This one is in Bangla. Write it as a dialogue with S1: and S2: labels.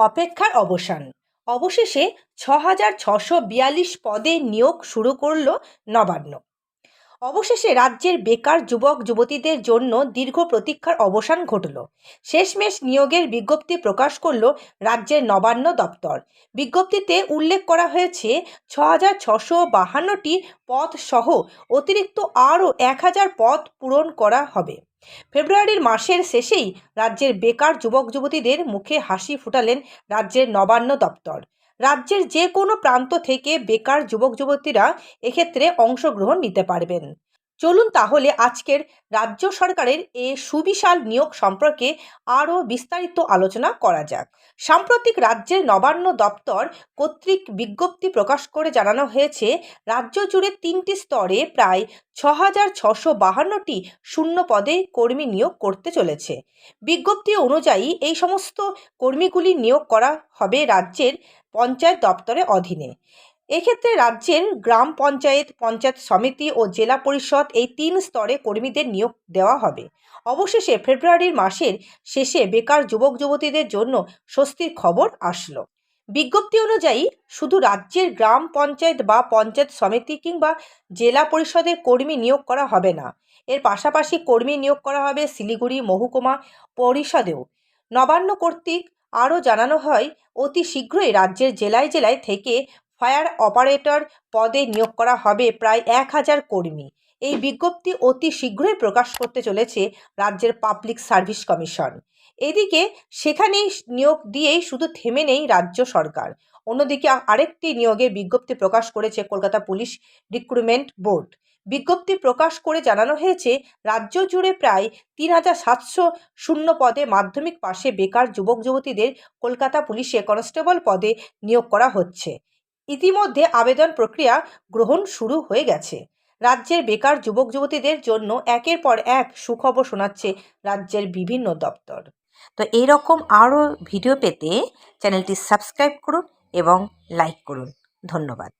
S1: অপেক্ষার অবসান। অবশেষে ছ হাজার ছশো বিয়াল্লিশ পদে নিয়োগ শুরু করল নবান্ন। অবশেষে রাজ্যের বেকার যুবক, যুবতীদের জন্য দীর্ঘ প্রতীক্ষার অবসান ঘটল। শেষমেশ নিয়োগের বিজ্ঞপ্তি প্রকাশ করল রাজ্যের নবান্ন দপ্তর। বিজ্ঞপ্তিতে উল্লেখ করা হয়েছে ছ হাজার ছশো বাহান্নটি পদ সহ অতিরিক্ত আরও এক হাজার পদ পূরণ করা হবে। ফেব্রুয়ারির মাসের শেষেই রাজ্যের বেকার যুবক যুবতীদের মুখে হাসি ফুটালেন রাজ্যের নবান্ন দপ্তর। রাজ্যের যে কোনো প্রান্ত থেকে বেকার যুবক যুবতীরা এক্ষেত্রে অংশগ্রহণ নিতে পারবেন। চলুন তাহলে আজকের রাজ্য সরকারের এ সুবিশাল নিয়োগ সম্পর্কে আরও বিস্তারিত আলোচনা করা যাক। সাম্প্রতিক রাজ্যের নবান্ন দপ্তর কর্তৃক বিজ্ঞপ্তি প্রকাশ করে জানানো হয়েছে, রাজ্য জুড়ে তিনটি স্তরে প্রায় ছ হাজার ছশো বাহান্নটি শূন্য পদে কর্মী নিয়োগ করতে চলেছে। বিজ্ঞপ্তি অনুযায়ী এই সমস্ত কর্মীগুলি নিয়োগ করা হবে রাজ্যের পঞ্চায়েত দপ্তরের অধীনে। এক্ষেত্রে রাজ্যের গ্রাম পঞ্চায়েত পঞ্চায়েত সমিতি ও জেলা পরিষদ এই তিন স্তরে কর্মীদের নিয়োগ দেওয়া হবে। অবশেষে ফেব্রুয়ারির মাসের শেষে বেকার যুবক, যুবতীদের জন্য স্বস্তির খবর আসলো। বিজ্ঞপ্তি অনুযায়ী শুধু রাজ্যের গ্রাম পঞ্চায়েত বা পঞ্চায়েত সমিতি কিংবা জেলা পরিষদের কর্মী নিয়োগ করা হবে না। এর পাশাপাশি কর্মী নিয়োগ করা হবে শিলিগুড়ি, মহকুমা পরিষদেও। নবান্ন কর্তৃক আরও জানানো হয়, অতি শীঘ্রই রাজ্যের জেলায় জেলায় থেকে ফায়ার অপারেটর পদে নিয়োগ করা হবে প্রায় এক হাজার কর্মী। এই বিজ্ঞপ্তি অতি শীঘ্রই প্রকাশ করতে চলেছে রাজ্যের পাবলিক সার্ভিস কমিশন। এদিকে সেখানেই নিয়োগ দিয়েই শুধু থেমে নেই রাজ্য সরকার। অন্যদিকে আরেকটি নিয়োগের বিজ্ঞপ্তি প্রকাশ করেছে কলকাতা পুলিশ রিক্রুটমেন্ট বোর্ড। বিজ্ঞপ্তি প্রকাশ করে জানানো হয়েছে, রাজ্য জুড়ে প্রায় তিন হাজার সাতশো শূন্য পদে মাধ্যমিক পাশে বেকার যুবক যুবতীদের কলকাতা পুলিশে কনস্টেবল পদে নিয়োগ করা হচ্ছে। ইতিমধ্যে আবেদন প্রক্রিয়া গ্রহণ শুরু হয়ে গেছে। রাজ্যের বেকার যুবক যুবতীদের জন্য একের পর এক সুখবর শোনাচ্ছে রাজ্যের বিভিন্ন দপ্তর। তো এইরকম আরও ভিডিও পেতে চ্যানেলটি সাবস্ক্রাইব করুন এবং লাইক করুন। ধন্যবাদ।